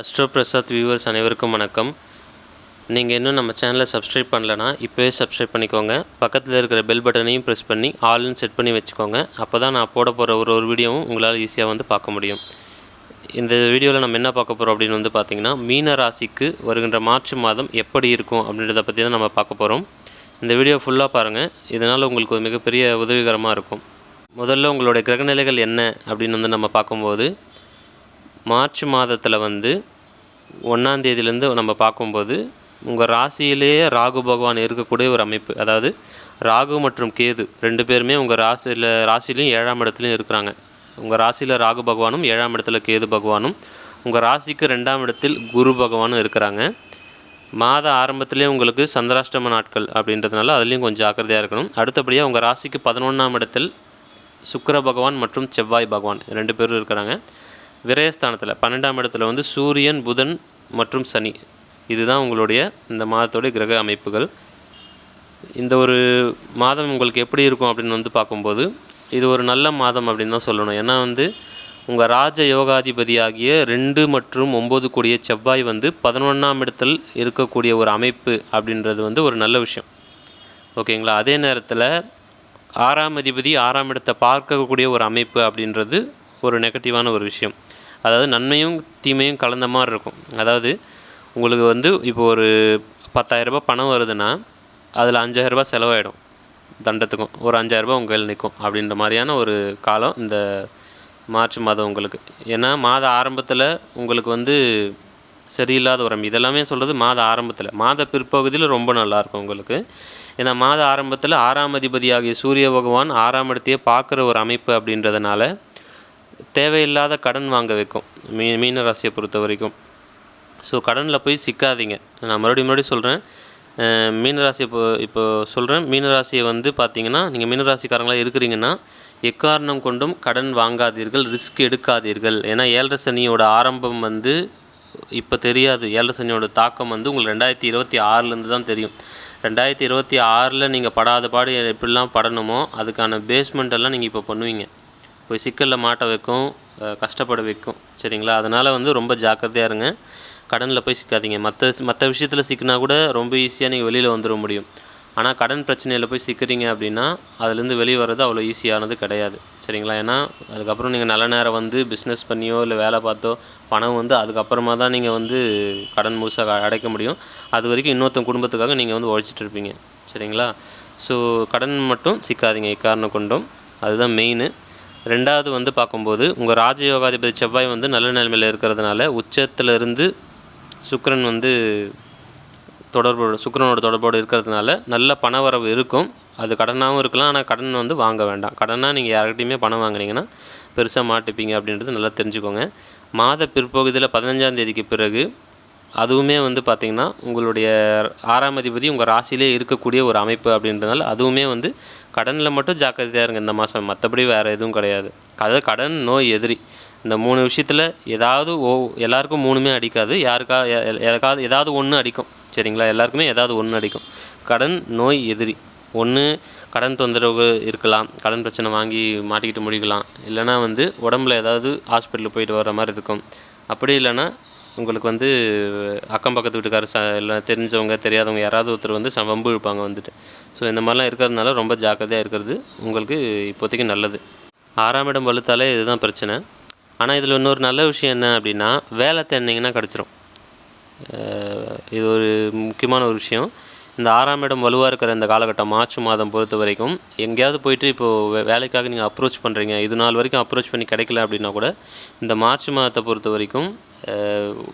Astro Prasad viewers அனைவருக்கும் வணக்கம். நீங்கள் இன்னும் நம்ம சேனலை சப்ஸ்கிரைப் பண்ணலனா இப்போவே சப்ஸ்கிரைப் பண்ணிக்கோங்க. பக்கத்தில் இருக்கிற பெல் பட்டனையும் ப்ரெஸ் பண்ணி ஆல்னு செட் பண்ணி வச்சுக்கோங்க. அப்போ தான் நான் போட போகிற ஒரு ஒரு வீடியோவும் உங்களால் ஈஸியாக வந்து பார்க்க முடியும். இந்த வீடியோவில் நம்ம என்ன பார்க்க போகிறோம் அப்படின்னு வந்து பார்த்திங்கன்னா மீன ராசிக்கு வருகின்ற மார்ச் மாதம் எப்படி இருக்கும் அப்படின்றத பற்றி தான் நம்ம பார்க்க போகிறோம் இந்த வீடியோ ஃபுல்லாக பாருங்கள் இதனால் உங்களுக்கு ஒரு மிகப்பெரிய உதவிகரமாக இருக்கும். முதல்ல உங்களுடைய கிரகநிலைகள் என்ன அப்படின்னு வந்து நம்ம பார்க்கும்போது மார்ச் மாதத்தில் வந்து ஒன்றாந்தேதியிலேருந்து நம்ம பார்க்கும்போது உங்கள் ராசியிலேயே ராகு பகவான் இருக்கக்கூடிய ஒரு அமைப்பு. அதாவது ராகு மற்றும் கேது ரெண்டு பேருமே உங்கள் ராசியில் ராசிலையும் ஏழாம் இடத்துலையும் இருக்கிறாங்க. உங்கள் ராசியில் ராகு பகவானும் ஏழாம் இடத்துல கேது பகவானும் உங்கள் ராசிக்கு ரெண்டாம் இடத்தில் குரு பகவானும் இருக்கிறாங்க. மாத ஆரம்பத்திலே உங்களுக்கு சந்திராஷ்டம நாட்கள் அப்படின்றதுனால அதுலேயும் கொஞ்சம் ஜாக்கிரதையாக இருக்கணும். அடுத்தபடியாக உங்கள் ராசிக்கு பதினொன்றாம் இடத்தில் சுக்கிர பகவான் மற்றும் செவ்வாய் பகவான் ரெண்டு பேரும் இருக்கிறாங்க. விரயஸ்தானத்தில் பன்னெண்டாம் இடத்துல வந்து சூரியன் புதன் மற்றும் சனி. இதுதான் உங்களுடைய இந்த மாதத்தோடைய கிரக அமைப்புகள். இந்த ஒரு மாதம் உங்களுக்கு எப்படி இருக்கும் அப்படின்னு வந்து பார்க்கும்போது இது ஒரு நல்ல மாதம் அப்படின்னு தான் சொல்லணும். ஏன்னா வந்து உங்கள் ராஜ யோகாதிபதி ஆகிய ரெண்டு மற்றும் ஒம்பது கூடிய செவ்வாய் வந்து பதினொன்றாம் இடத்தில் இருக்கக்கூடிய ஒரு அமைப்பு அப்படின்றது வந்து ஒரு நல்ல விஷயம். ஓகேங்களா? அதே நேரத்தில் ஆறாம் அதிபதி ஆறாம் இடத்தை பார்க்கக்கூடிய ஒரு அமைப்பு அப்படின்றது ஒரு நெகட்டிவான ஒரு விஷயம். அதாவது நன்மையும் தீமையும் கலந்த மாதிரி இருக்கும். அதாவது உங்களுக்கு வந்து இப்போ ஒரு பத்தாயிரரூபா பணம் வருதுன்னா அதில் அஞ்சாயிரரூபா செலவாயிடும் தண்டத்துக்கும். ஒரு அஞ்சாயிரரூபா உங்கள் கையில் நிற்கும் அப்படின்ற மாதிரியான ஒரு காலம் இந்த மார்ச் மாதம் உங்களுக்கு. ஏன்னா மாத ஆரம்பத்தில் உங்களுக்கு வந்து சரியில்லாத உரம். இதெல்லாமே சொல்கிறது மாத ஆரம்பத்தில். மாத பிற்பகுதியில் ரொம்ப நல்லாயிருக்கும் உங்களுக்கு. ஏன்னா மாத ஆரம்பத்தில் ஆறாம் அதிபதி ஆகிய சூரிய பகவான் ஆறாம் இடத்தையே பார்க்குற ஒரு அமைப்பு அப்படின்றதுனால தேவையில்லாத கடன் வாங்க வைக்கும். மீ மீன ராசியை பொறுத்த வரைக்கும். ஸோ கடனில் போய் சிக்காதீங்க. நான் மறுபடியும் மறுபடியும் சொல்கிறேன் மீனராசி இப்போ இப்போ சொல்கிறேன் மீனராசியை வந்து பார்த்தீங்கன்னா நீங்கள் மீனராசிக்காரங்களாக இருக்கிறீங்கன்னா எக்காரணம் கொண்டும் கடன் வாங்காதீர்கள் ரிஸ்க் எடுக்காதீர்கள். ஏன்னா ஏழரை சனியோட ஆரம்பம் வந்து இப்போ தெரியாது. ஏழரை சனியோட தாக்கம் வந்து உங்களுக்கு ரெண்டாயிரத்தி இருபத்தி ஆறுலேருந்து தான் தெரியும். ரெண்டாயிரத்தி இருபத்தி ஆறில் நீங்கள் படாத பாடு எப்படிலாம் படணுமோ அதுக்கான பேஸ்மெண்ட் எல்லாம் நீங்கள் இப்போ பண்ணுவீங்க. போய் சிக்கலில் மாட்ட வைக்கும் கஷ்டப்பட வைக்கும். சரிங்களா? அதனால் வந்து ரொம்ப ஜாக்கிரதையாக இருங்க. கடனில் போய் சிக்காதீங்க. மற்ற மற்ற விஷயத்தில் சிக்கினா கூட ரொம்ப ஈஸியாக நீங்கள் வெளியில் வந்துட முடியும். ஆனால் கடன் பிரச்சனையில் போய் சிக்கிறீங்க அப்படின்னா அதுலேருந்து வெளியே வர்றது அவ்வளோ ஈஸியானது கிடையாது. சரிங்களா? ஏன்னா அதுக்கப்புறம் நீங்கள் நல்ல நேரம் வந்து பிஸ்னஸ் பண்ணியோ இல்லை வேலை பார்த்தோ பணம் வந்து அதுக்கப்புறமா தான் நீங்கள் வந்து கடன் முழுசாக அடைக்க முடியும். அது வரைக்கும் இன்னொருத்தன் குடும்பத்துக்காக நீங்கள் வந்து உழைச்சிட்டு இருப்பீங்க. சரிங்களா? ஸோ கடன் மட்டும் சிக்காதீங்க. இக்காரணம் கொண்டும். அதுதான் மெயின் ரெண்டாவது வந்து பார்க்கும்போது உங்கள் ராஜயோகாதிபதி செவ்வாய் வந்து நல்ல நிலைமையில் இருக்கிறதுனால உச்சத்திலிருந்து இருந்து வந்து தொடர்போடு சுக்கரனோட தொடர்போடு இருக்கிறதுனால நல்ல பணவரவு இருக்கும். அது கடனாகவும் இருக்கலாம் ஆனால் கடன் வந்து வாங்க வேண்டாம். கடனாக நீங்கள் யார்கிட்டையுமே பணம் வாங்குனீங்கன்னா பெருசாக மாட்டிப்பீங்க அப்படின்றது நல்லா தெரிஞ்சுக்கோங்க. மாத பிற்பகுதியில் பதினஞ்சாம் தேதிக்கு பிறகு அதுவுமே வந்து பார்த்திங்கன்னா உங்களுடைய ஆறாம் அதிபதி உங்கள் ராசியிலே இருக்கக்கூடிய ஒரு அமைப்பு அப்படின்றதுனால அதுவுமே வந்து கடனில் மட்டும் ஜாக்கிரதையாக இருங்க இந்த மாதம் மற்றபடி வேறு எதுவும் கிடையாது. அதாவது கடன் நோய் எதிரி. இந்த மூணு விஷயத்தில் ஏதாவது ஓ எல்லாருக்கும் மூணுமே அடிக்காது. யாருக்கா எ- எதுக்காவது ஏதாவது ஒன்று அடிக்கும். சரிங்களா? எல்லாருக்குமே ஏதாவது ஒன்று அடிக்கும். கடன் நோய் எதிரி. ஒன்று கடன் தொந்தரவு இருக்கலாம். கடன் பிரச்சனை வாங்கி மாட்டிக்கிட்டு முடிக்கலாம். இல்லைனா வந்து உடம்புல ஏதாவது ஹாஸ்பிட்டலுக்கு போயிட்டு வர மாதிரி இருக்கும். அப்படி இல்லைன்னா உங்களுக்கு வந்து அக்கம் பக்கத்து வீட்டுக்கார ச இல்லை தெரிஞ்சவங்க தெரியாதவங்க யாராவது ஒருத்தர் வந்து ச- வம்பு இழுப்பாங்க வந்துட்டு. ஸோ இந்த மாதிரிலாம் இருக்கிறதுனால ரொம்ப ஜாக்கிரதையாக இருக்கிறது உங்களுக்கு இப்போதைக்கு நல்லது. ஆறாம் இடம் வலுத்தாலே இதுதான் பிரச்சனை. ஆனால் இதில் இன்னொரு நல்ல விஷயம் என்ன அப்படின்னா வேலை தேடினீங்கன்னா கிடச்சிரும். இது ஒரு முக்கியமான ஒரு விஷயம். இந்த ஆறாம் இடம் வலுவாக இருக்கிற இந்த காலகட்டம் மார்ச் மாதம் பொறுத்த வரைக்கும் எங்கேயாவது போயிட்டு இப்போது வேலைக்காக நீங்கள் அப்ரோச் பண்ணுறீங்க இது நாள் வரைக்கும் அப்ரோச் பண்ணி கிடைக்கல அப்படின்னா கூட இந்த மார்ச் மாதத்தை பொறுத்த வரைக்கும்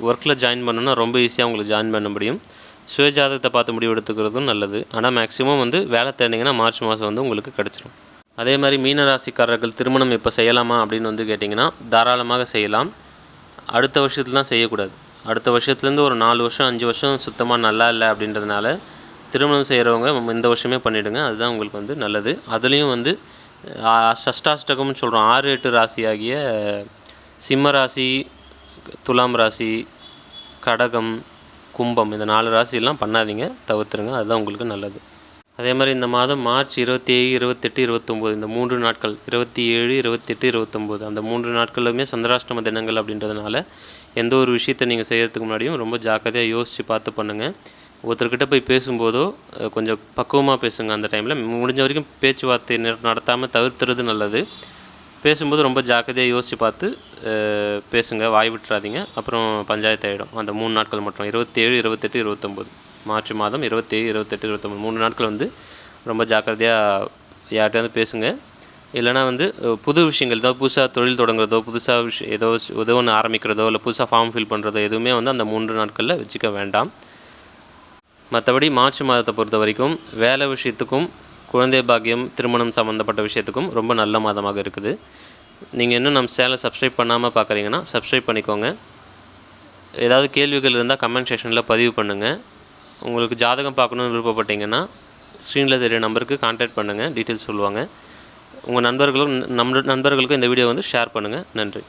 ஒர்க்கில் ஜாயின் பண்ணணுன்னா ரொம்ப ஈஸியாக உங்களுக்கு ஜாயின் பண்ண முடியும். சுயஜாதகத்தை பார்த்து முடிவு எடுத்துக்கிறதும் நல்லது. ஆனால் மேக்ஸிமம் வந்து வேலை தேடிங்கன்னா மார்ச் மாதம் வந்து உங்களுக்கு கிடச்சிரும். அதே மாதிரி மீனராசிக்காரர்கள் திருமணம் இப்போ செய்யலாமா அப்படின்னு வந்து கேட்டிங்கன்னா தாராளமாக செய்யலாம். அடுத்த வருஷத்துல தான் செய்யக்கூடாது. அடுத்த வருஷத்துலேருந்து ஒரு நாலு வருஷம் அஞ்சு வருஷம் சுத்தமாக நல்லா இல்லை அப்படின்றதுனால திருமணம் செய்கிறவங்க இந்த வருஷமே பண்ணிவிடுங்க அதுதான் உங்களுக்கு வந்து நல்லது. அதுலேயும் வந்து சஷ்டாஷ்டகம்னு சொல்கிறோம் ஆறு எட்டு ராசி ஆகிய சிம்ம ராசி துலாம் ராசி கடகம் கும்பம் இந்த நாலு ராசியெல்லாம் பண்ணாதீங்க தவிர்த்துருங்க அதுதான் உங்களுக்கு நல்லது. அதே மாதிரி இந்த மாதம் மார்ச் இருபத்தி ஏழு இருபத்தெட்டு இருபத்தொம்போது இந்த மூன்று நாட்கள் இருபத்தி ஏழு இருபத்தெட்டு இருபத்தொம்போது அந்த மூன்று நாட்களுமே சந்திராஷ்டம தினங்கள் அப்படின்றதுனால எந்த ஒரு விஷயத்தை நீங்கள் செய்கிறதுக்கு முன்னாடியும் ரொம்ப ஜாக்கிரதையாக யோசித்து பார்த்து பண்ணுங்கள் ஒருத்தர்கிட்ட போய் பேசும்போதோ கொஞ்சம் பக்குவமாக பேசுங்க அந்த டைமில் முடிஞ்ச வரைக்கும் பேச்சுவார்த்தை நடத்தாமல் தவிர்த்துறது நல்லது. பேசும்போது ரொம்ப ஜாக்கிரதையாக யோசித்து பார்த்து பேசுங்க வாய் விட்டுறாதீங்க. அப்புறம் பஞ்சாயத்து ஆகிடும் அந்த மூணு நாட்கள் மட்டும். இருபத்தேழு இருபத்தெட்டு இருபத்தொம்போது. மார்ச் மாதம் இருபத்தேழு இருபத்தெட்டு இருபத்தொம்போது. மூணு நாட்கள் வந்து ரொம்ப ஜாக்கிரதையாக யார்கிட்டயாவது பேசுங்க. இல்லைனா வந்து புது விஷயங்கள் ஏதாவது புதுசாக தொழில் தொடங்குறதோ புதுசாக விஷயம் ஏதோ ஏதோ ஒன்று ஆரம்பிக்கிறதோ இல்லை புதுசாக ஃபார்ம் ஃபில் பண்ணுறதோ எதுவுமே வந்து அந்த மூன்று நாட்களில் வச்சுக்க வேண்டாம். மற்றபடி மார்ச் மாதத்தை பொறுத்த வரைக்கும் வேலை விஷயத்துக்கும் குழந்தை பாக்கியம் திருமணம் சம்மந்தப்பட்ட விஷயத்துக்கும் ரொம்ப நல்ல மாதமாக இருக்குது. நீங்கள் இன்னும் நம்ம சேனலை சப்ஸ்கிரைப் பண்ணாமல் பார்க்குறீங்கன்னா சப்ஸ்கிரைப் பண்ணிக்கோங்க. ஏதாவது கேள்விகள் இருந்தால் கமெண்ட் செக்ஷனில் பதிவு பண்ணுங்கள் உங்களுக்கு ஜாதகம் பார்க்கணுன்னு விருப்பப்பட்டீங்கன்னா ஸ்க்ரீனில் தெரிய நம்பருக்கு கான்டாக்ட் பண்ணுங்கள் டீட்டெயில்ஸ் சொல்லுவாங்க. உங்கள் நண்பர்களும் நம்ம நண்பர்களுக்கும் இந்த வீடியோ வந்து ஷேர் பண்ணுங்கள் நன்றி.